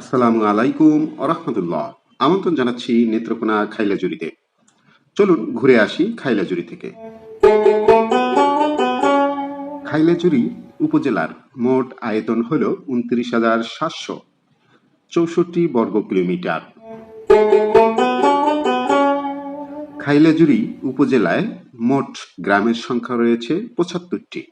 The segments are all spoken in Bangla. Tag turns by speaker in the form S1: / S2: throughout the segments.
S1: আসসালামু আলাইকুম আরহামদুল্লাহ আমন্ত্রণ জানাচ্ছি নেত্রকোনা খাইলাজুরিতে চলুন ঘুরে আসি খাইলাজুরি থেকে। খাইলাজুরি উপজেলার মোট আয়তন হল উনত্রিশ হাজার সাতশো চৌষট্টি বর্গ কিলোমিটার। খাইলাজুরি উপজেলায় মোট গ্রামের সংখ্যা রয়েছে পঁচাত্তরটি।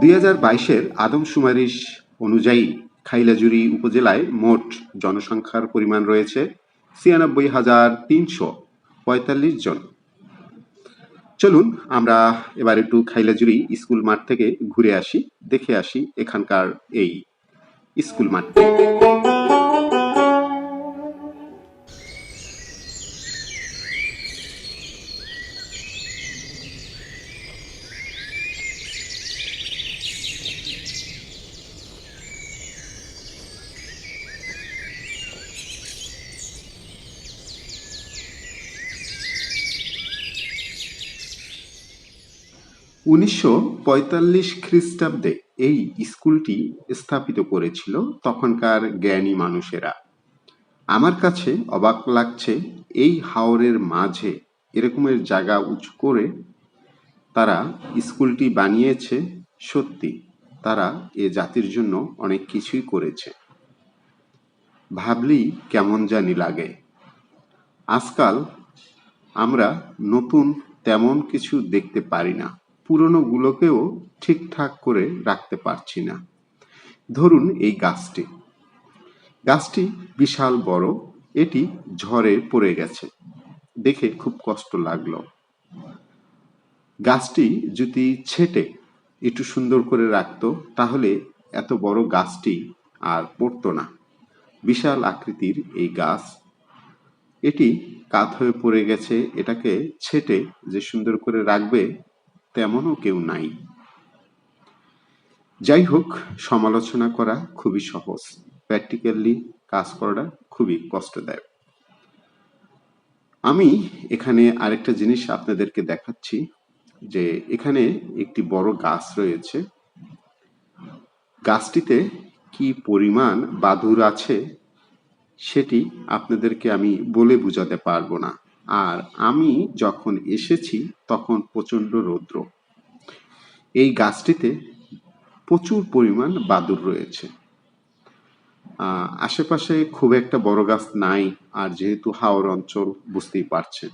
S1: দুই হাজার বাইশের আদমশুমারিশ অনুযায়ী খাইলাজুরি উপজেলায় মোট জনসংখ্যার পরিমাণ রয়েছে ছিয়ানব্বই হাজার তিনশো পঁয়তাল্লিশ জন। চলুন আমরা এবার একটু খাইলাজুরি স্কুল মাঠ থেকে ঘুরে আসি, দেখে আসি এখানকার এই স্কুল মাঠটি। উনিশশো পঁয়তাল্লিশ খ্রিস্টাব্দে এই স্কুলটি স্থাপিত করেছিল তখনকার জ্ঞানী মানুষেরা। আমার কাছে অবাক লাগছে এই হাওরের মাঝে এরকমের জায়গা উঁচু করে তারা স্কুলটি বানিয়েছে। সত্যি, তারা এ জাতির জন্য অনেক কিছুই করেছে। ভাবলেই কেমন জানি লাগে। আজকাল আমরা নতুন তেমন কিছু দেখতে পারি না। পুরনো গুলোকেও ঠিকঠাক করে রাখতে পারছি না। ধরুন এই গাছটি। গাছটি বিশাল বড়, এটি ঝড়ে পড়ে গেছে। দেখে খুব কষ্ট লাগল। গাছটি যদি ছেটে একটু সুন্দর করে রাখতো, তাহলে এত বড় গাছটি আর পড়তো না। বিশাল আকৃতির এই গাছ। এটি কাত হয়ে পড়ে গেছে, এটাকে ছেটে যে সুন্দর করে রাখবে তেমনও কেউ নাই। যাই হোক সমালোচনা করা খুবই সহজ। প্র্যাকটিক্যালি কাজ করাটা খুবই কষ্টদায়ক। আমি এখানে আরেকটা জিনিস আপনাদেরকে দেখাচ্ছি, যে এখানে একটি বড় গাছ রয়েছে। গাছটিতে কি পরিমাণ বাদুর আছে, সেটি আপনাদেরকে আমি বলে বোঝাতে পারব না। আর আমি যখন এসেছি তখন প্রচণ্ড রৌদ্র। এই গাছটিতে প্রচুর পরিমাণ বাদুর রয়েছে। আশেপাশে খুব একটা বড় গাছ নাই, আর যেহেতু হাওর অঞ্চল বুঝতেই পারছেন।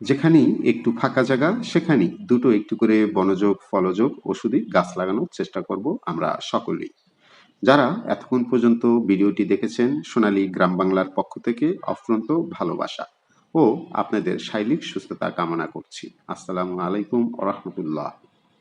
S1: যেখানেই একটু ফাঁকা জায়গা, সেখানেই দুটো একটু করে বনযোগ, ফলযোগ ওষুধি গাছ লাগানোর চেষ্টা করব আমরা সকলেই। যারা এতক্ষণ পর্যন্ত ভিডিওটি দেখেছেন, সোনালী গ্রাম বাংলার পক্ষ থেকে অফ্রন্ত ভালোবাসা। ও আপনাদের শারীরিক সুস্থতা কামনা করছি। আসসালামু আলাইকুম রহমতুল্লাহ।